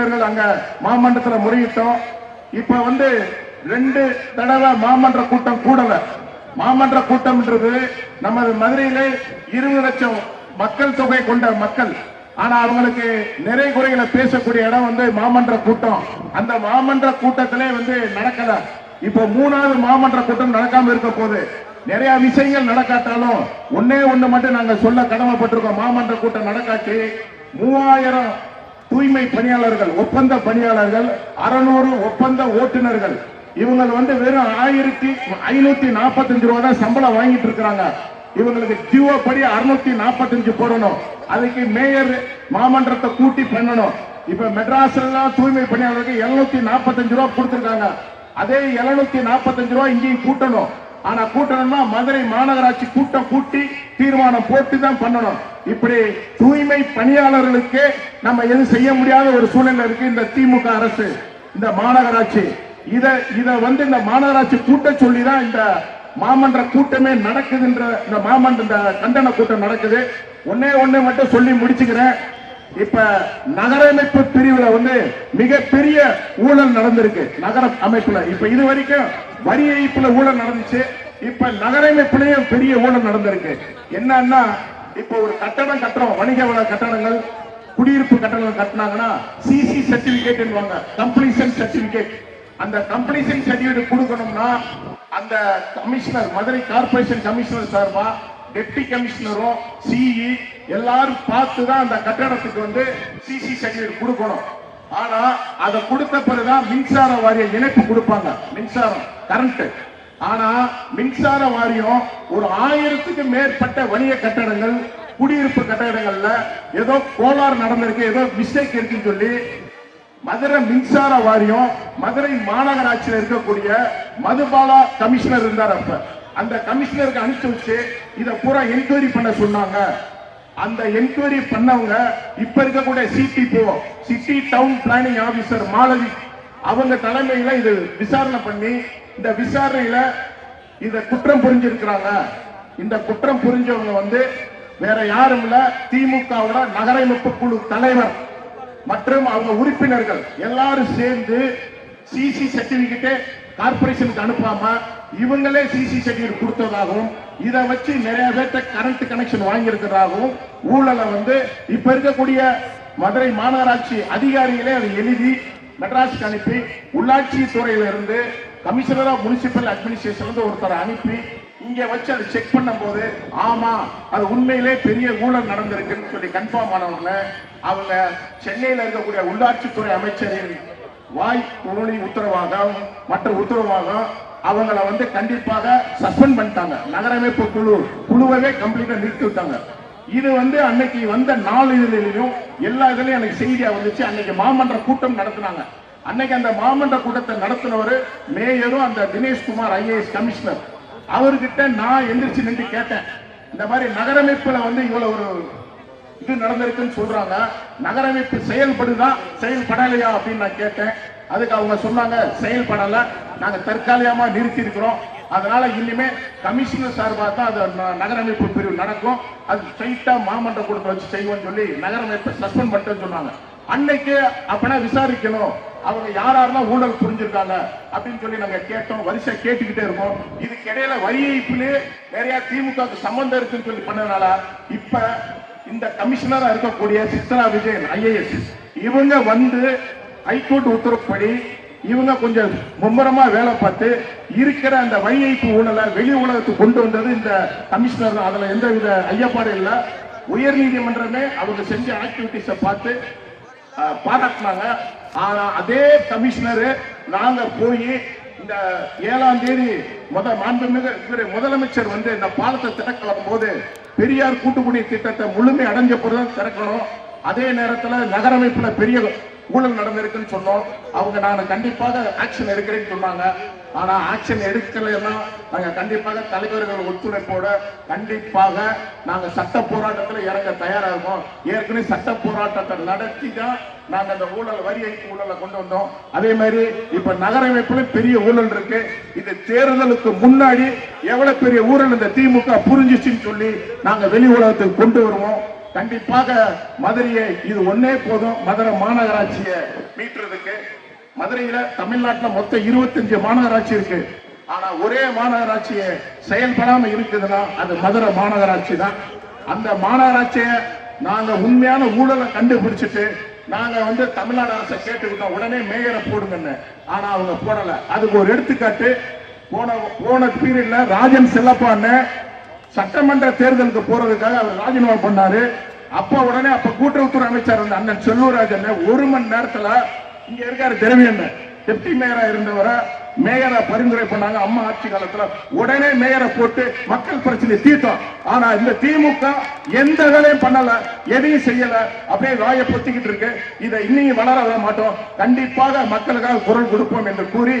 உறுப்பினர்கள் அங்க மாமன்றத்துல முறையிட்டோம். இப்ப வந்து ரெண்டு தடவை மாமன்ற கூட்டம் கூடல. மாமன்ற கூட்டம்ன்றது நமது மதுரையிலே இருபது லட்சம் மக்கள் தொகை கொண்ட மக்கள். ஆனா அவங்களுக்கு நிறை குறைகளை பேசக்கூடிய இடம் வந்து மாமன்ற கூட்டம். அந்த மாமன்ற கூட்டத்திலே வந்து நடக்கல. இப்ப மூணாவது மாமன்ற கூட்டம் நடக்காம இருக்க போது நிறைய விஷயங்கள் நடக்காட்டாலும் ஒன்னே ஒண்ணு மட்டும் நாங்க சொல்ல கடமைப்பட்டிருக்கோம். மாமன்ற கூட்டம் நடக்காட்டி மூவாயிரம் தூய்மை பணியாளர்கள் ஒப்பந்த பணியாளர்கள் அறுநூறு ஒப்பந்த ஓட்டுநர்கள். இவங்க வந்து வெறும் ஆயிரத்தி ஐநூத்தி நாற்பத்தஞ்சு ரூபா தான் சம்பளம் வாங்கிட்டு இருக்கிறாங்க. இவங்களுக்கு ஜியோ படி அறுநூத்தி நாற்பத்தஞ்சு போடணும். அதுக்கு மேயர் மாமன்றத்தை கூட்டி பண்ணணும். இப்ப மெட்ராஸ்ல எல்லாம் தூய்மை பணியாளருக்கு எழுநூத்தி நாற்பத்தஞ்சு ரூபா கொடுத்துருக்காங்க. அதே எழுநூத்தி நாற்பத்தஞ்சு ரூபா இங்கேயும் கூட்டணும். ஆனா கூட்டணும்னா மதுரை மாநகராட்சி கூட்டம் கூட்டி தீர்மானம் போட்டு தான் பண்ணணும். இப்படி தூய்மை பணியாளர்களுக்கு நம்ம எதுவும் செய்ய முடியாத ஒரு சூழ்நிலை இருக்கு. இந்த திமுக அரசு இந்த மாநகராட்சி. இத இத வந்து இந்த மாநகராட்சி கூட்ட சொல்லி தான் இந்த மாமன்ற கூட்டமே நடக்குதுன்ற இந்த மாமன்ற இந்த கண்டன கூட்டம் நடக்குது. ஒன்னே ஒன்னே மட்டும் சொல்லி முடிச்சுக்கிறேன். இப்ப நகரமைப்பு பிரிவுல வந்து மிகப்பெரிய ஊழல் நடந்திருக்கு. நகர அமைப்புல. இப்ப இது வரைக்கும் வரி ஏய்ப்புல ஊழல் நடந்துச்சு. இப்ப நகரமைப்புலயும் பெரிய ஊழல் நடந்திருக்கு. என்னன்னா இப்ப ஒரு கட்டடம் கட்டுறோம். வணிக வள கட்டடங்கள் குடியிருப்பு கட்டணங்கள் கட்டினாங்கன்னா சிசி சர்டிபிகேட் கம்ப்ளீஷன் சர்டிபிகேட் அந்த கம்ப்ளீஷன் சர்டிபிகேட் கொடுக்கணும்னா அந்த கமிஷனர் மதுரை கார்பரேஷன் கமிஷனர் சார்பா டெப்டி கமிஷனரும் சிஇ எல்லாரும் பார்த்து தான் அந்த கட்டடத்துக்கு வந்து சிசி சர்டிபிகேட் கொடுக்கணும். ஆனா அதை கொடுத்த பிறகுதான் மின்சார வாரிய இணைப்பு கொடுப்பாங்க. மின்சாரம் கரண்ட் ஆனா மின்சார வாரியம் ஒரு ஆயிரத்துக்கு மேற்பட்ட வணிக கட்டடங்கள் குடியிருப்பு கட்டடங்கள்ல ஏதோ கோளாறு நடந்திருக்கு ஏதோ மிஸ்டேக் இருக்குன்னு சொல்லி மதுரை மின்சார வாரியம் மதுரை மாநகராட்சியில் இருக்கக்கூடிய மதுபாலா கமிஷனர் இருந்தார் அப்ப. அந்த கமிஷனருக்கு அனுப்பிச்சு வச்சு இதை பூரா என்கொயரி பண்ண சொன்னாங்க. அந்த என்கொயரி பண்ணவங்க இப்ப இருக்கக்கூடிய சிடிபோ city town planning officer Malavi அவங்க தலைமையில இது விசாரணை பண்ணி இந்த விசாரணையில இந்த குற்றம் புரிஞ்சிருக்கிறாங்க. இந்த குற்றம் புரிஞ்சவங்க வந்து வேற யாரும் இல்ல திமுகவோட நகரமைப்பு குழு தலைவர் மற்றும் அவங்க உறுப்பினர்கள் எல்லாரும் சேர்ந்து சிசி சர்டிபிகேட் கார்பரேஷனுக்கு அனுப்பாம இவங்களே சிசி சர்டிபிகேட் கொடுத்ததாகவும் இதை வச்சு நிறைய பேர்த்த கரண்ட் கனெக்ஷன் வாங்கியிருக்கிறதாகவும் ஊழலை வந்து இப்ப இருக்கக்கூடிய மதுரை மாநகராட்சி அதிகாரிகளே அதை எழுதி மெட்ராஸ்க்கு அனுப்பி உள்ளாட்சி துறையில இருந்து கமிஷனர் ஆஃப் முனிசிபல் அட்மினிஸ்ட்ரேஷன் ஒருத்தர் அனுப்பி இங்கே வச்சு அதை செக் பண்ணும்போது ஆமா அது உண்மையிலே பெரிய ஊழல் நடந்திருக்குன்னு சொல்லி கன்ஃபார்ம் ஆனவங்க அவங்க சென்னையில் இருக்கக்கூடிய உள்ளாட்சித்துறை அமைச்சரின் வாய் மொழி உத்தரவாகம் மற்ற உத்தரவாகம் அவங்கள வந்து கண்டிப்பாக சஸ்பெண்ட் பண்ணிட்டாங்க. நகரமைப்பு குழு குழுவவே கம்ப்ளீட்டா நிறுத்தி விட்டாங்க. இது வந்து அன்னைக்கு வந்த நாலு இதுலயும் எல்லா இதுலயும் எனக்கு செய்தியா வந்துச்சு. அன்னைக்கு மாமன்ற கூட்டம் நடத்தினாங்க. அன்னைக்கு அந்த மாமன்ற கூட்டத்தை நடத்தினவர் மேயரும் அந்த தினேஷ்குமார் ஐஏஎஸ் கமிஷனர். அவர்கிட்ட நான் எந்திரிச்சு நின்று கேட்டேன். இந்த மாதிரி நகரமைப்புல வந்து இவ்வளவு ஒரு இது நடந்திருக்குன்னு சொல்றாங்க. நகரமைப்பு செயல்படுதா செயல்படலையா அப்படின்னு நான் கேட்டேன். அதுக்கு அவங்க சொன்னாங்க செயல்படல. நாங்க தற்காலிகமா நிறுத்தி இருக்கிறோம் அதனால இனிமே கமிஷனர் சார்பாக தான் அது ந- நகரமைப்பு பிரிவு நடக்கும். அது ஸ்ட்ரைட்டா மாமன்ற கூட்டத்தை வச்சு செய்வோம்னு சொல்லி நகரமைப்பை சஸ்பெண்ட் பண்ணிட்டு சொன்னாங்க. அன்னைக்கு அப்பனா விசாரிக்கணும். அவங்க யார் யாரெல்லாம் ஊழல் புரிஞ்சிருக்காங்க அப்படின்னு சொல்லி நாங்க கேட்டோம். வரிசை கேட்டுக்கிட்டே இருக்கோம். இதுக்கு இடையில வரி நிறைய திமுக சம்பந்தம் இருக்குன்னு சொல்லி பண்ணதுனால இப்ப இந்த கமிஷனரா இருக்கக்கூடிய சித்ரா விஜயன் ஐஏஎஸ் இவங்க வந்து ஹைகோர்ட் உத்தரவுப்படி இவங்க கொஞ்சம் மும்முரமா வேலை பார்த்து இருக்கிற அந்த வரி ஊழலை வெளி உலகத்துக்கு கொண்டு வந்தது இந்த கமிஷனர் தான். அதுல எந்த வித ஐயப்பாடு இல்லை. உயர் நீதிமன்றமே அவங்க செஞ்ச ஆக்டிவிட்டிஸை பார்த்து பாராட்டினாங்க. ஆனா அதே கமிஷனரு நாங்க போய் இந்த ஏழாம் தேதி முத மாண்புமிகு முதலமைச்சர் வந்து இந்த பாலத்தை திறக்கலாம் போது பெரியார் கூட்டுக்குடி திட்டத்தை முழுமை அடைஞ்ச பிறகு திறக்கணும் அதே நேரத்தில் நகரமைப்புல பெரிய ஊழல் நடந்திருக்குன்னு சொன்னோம். அவங்க நான் கண்டிப்பாக ஆக்ஷன் எடுக்கிறேன்னு சொன்னாங்க. ஆனா ஆக்ஷன் எடுக்கலைன்னா நாங்க கண்டிப்பாக தலைவர்கள் ஒத்துழைப்போட கண்டிப்பாக நாங்க சட்ட போராட்டத்துல இறங்க தயாரா இருக்கோம். ஏற்கனவே சட்ட போராட்டத்தை நடத்தி தான் நாங்க அந்த ஊழல் வரி ஏய்ப்பு ஊழலை கொண்டு வந்தோம். அதே மாதிரி இப்ப நகரமைப்புல பெரிய ஊழல் இருக்கு. இது தேர்தலுக்கு முன்னாடி எவ்வளவு பெரிய ஊழல் இந்த திமுக புரிஞ்சிச்சுன்னு சொல்லி நாங்க வெளி உலகத்துக்கு கொண்டு வருவோம். கண்டிப்பாக மதுரையை இது ஒன்னே போதும். மதுரை மாநகராட்சியை மீட்டுறதுக்கு மதுரையில தமிழ்நாட்டில் மொத்தம் 25 மாநகராட்சி இருக்கு. ஆனா ஒரே மாநகராட்சியை செயல்படாம இருக்குதுன்னா அது மதுரை மாநகராட்சி தான். அந்த மாநகராட்சியை நாங்க உண்மையான ஊழலை கண்டுபிடிச்சிட்டு நாங்க வந்து தமிழ்நாடு அரசை கேட்டுக்கிட்டோம் உடனே மேயரை போடுங்கன்னு. ஆனா அவங்க போடல. அதுக்கு ஒரு எடுத்துக்காட்டு போன போன பீரியட்ல ராஜன் செல்லப்பான்னு சட்டமன்ற தேர்தலுக்கு போறதுக்காக அவர் ராஜினாமா பண்ணாரு. அப்ப உடனே அப்ப கூட்டுறவுத்துறை அமைச்சர் அண்ணன் அண்ணன் செல்லூராஜன் ஒரு மணி நேரத்துல இங்க இருக்காரு திரவியன் டெப்டி மேயரா இருந்தவரை மேயரா பரிந்துரை பண்ணாங்க. அம்மா ஆட்சி காலத்துல உடனே மேயரை போட்டு மக்கள் பிரச்சனை தீர்த்தோம். ஆனா இந்த திமுக எந்த வேலையும் பண்ணல எதையும் செய்யல அப்படியே வாயை பொத்திக்கிட்டு இருக்கு. இதை இன்னையும் வளர விட மாட்டோம். கண்டிப்பாக மக்களுக்காக குரல் கொடுப்போம் என்று கூறி